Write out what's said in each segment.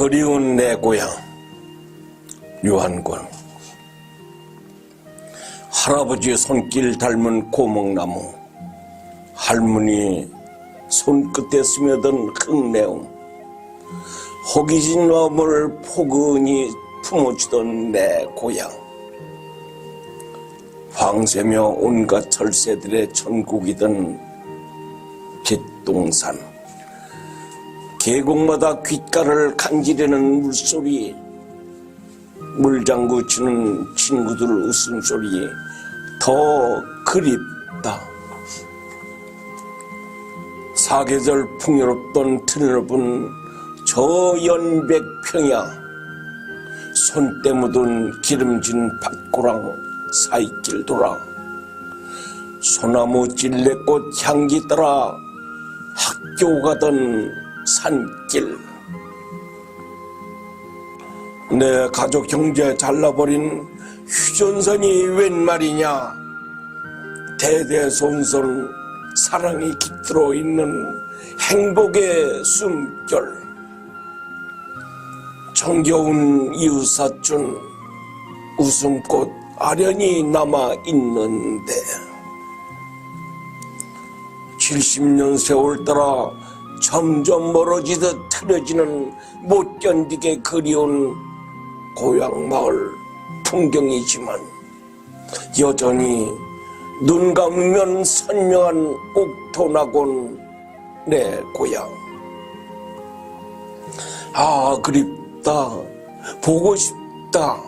그리운 내 고향 유한권 할아버지 손길 닮은 고목나무 할머니 손끝에 스며든 흙내음 호기진 마음을 포근히 품어주던 내 고향. 황새며 온갖 철새들의 천국이던 빗동산 계곡마다 귓가를 간지르는 물소리 물장구 치는 친구들 웃음소리 더 그립다. 사계절 풍요롭던 드넓은 저 연백 평야 손때 묻은 기름진 밭고랑 사이길 돌아 소나무 찔레꽃 향기 따라 학교 가던 산길. 내 가족 형제 잘라버린 휴전선이 웬 말이냐? 대대손손 사랑이 깃들어 있는 행복의 숨결. 정겨운 이웃사촌 웃음꽃 아련히 남아 있는데. 70년 세월 따라 점점 멀어지듯 틀어지는 못 견디게 그리운 고향 마을 풍경이지만 여전히 눈 감으면 선명한 옥토나곤 내 고향. 아 그립다. 보고 싶다.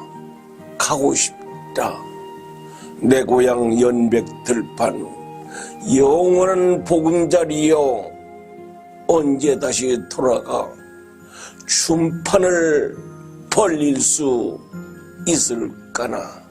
가고 싶다. 내 고향 연백 들판 영원한 보금자리여 언제 다시 돌아가 춤판을 벌릴 수 있을까나